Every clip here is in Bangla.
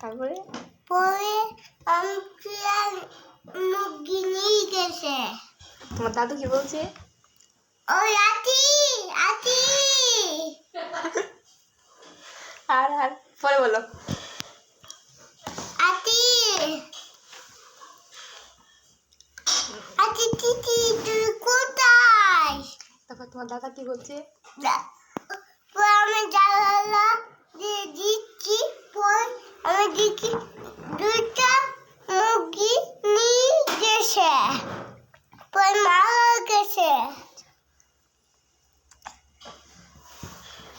তারপরে? পরে আমি প্রিয়ার মুরগি নিয়ে গেছে। তোমার দাদু কি বলছে? ওই আতি আতি। আর আর পরে বলো। আতি। আতি তিতি তুই কোথায়? তারপর তোমার দাদা কি বলছে? আমি দিয়ে দিচ্ছি, পরে আমি দেখি দুইটা মুরগি নিয়ে গেছে। পরে মারা গেছে।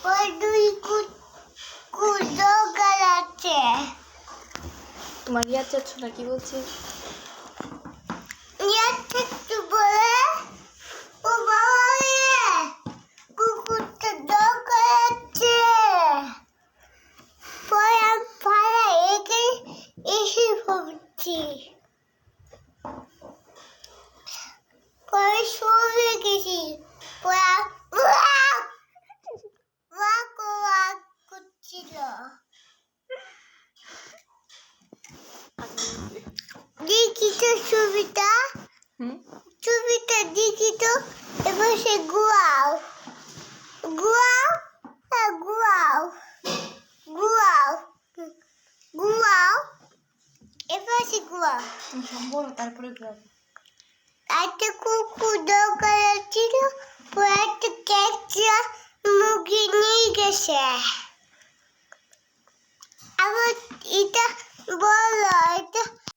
পরে দুই কুকুর গাড়াচ্ছে তোমার রিয়ার চাচ্ছ না কি বলছে ইয়াতে একটু বলে ও বাবা রে কুকুরটা দৌড়াচ্ছে পরে আমি পাড়া এগে এসে পড়ছি পরে শুয়ে গেছি পরে ওয়াক ওয়াক ওয়াক করছিল দেখি তো ছবিটা ছবিটা দেখি তো সে গুয়াও। গুয়াও? হ্যাঁ গুয়াও। গুয়াও। গুয়াও। এবার সে গুয়াও। বলো তারপরে একটা কুকুর দোকানে ছিল। একটা ক্যাচা মুরগি নিয়ে গেছে আবার এটা বলো এটা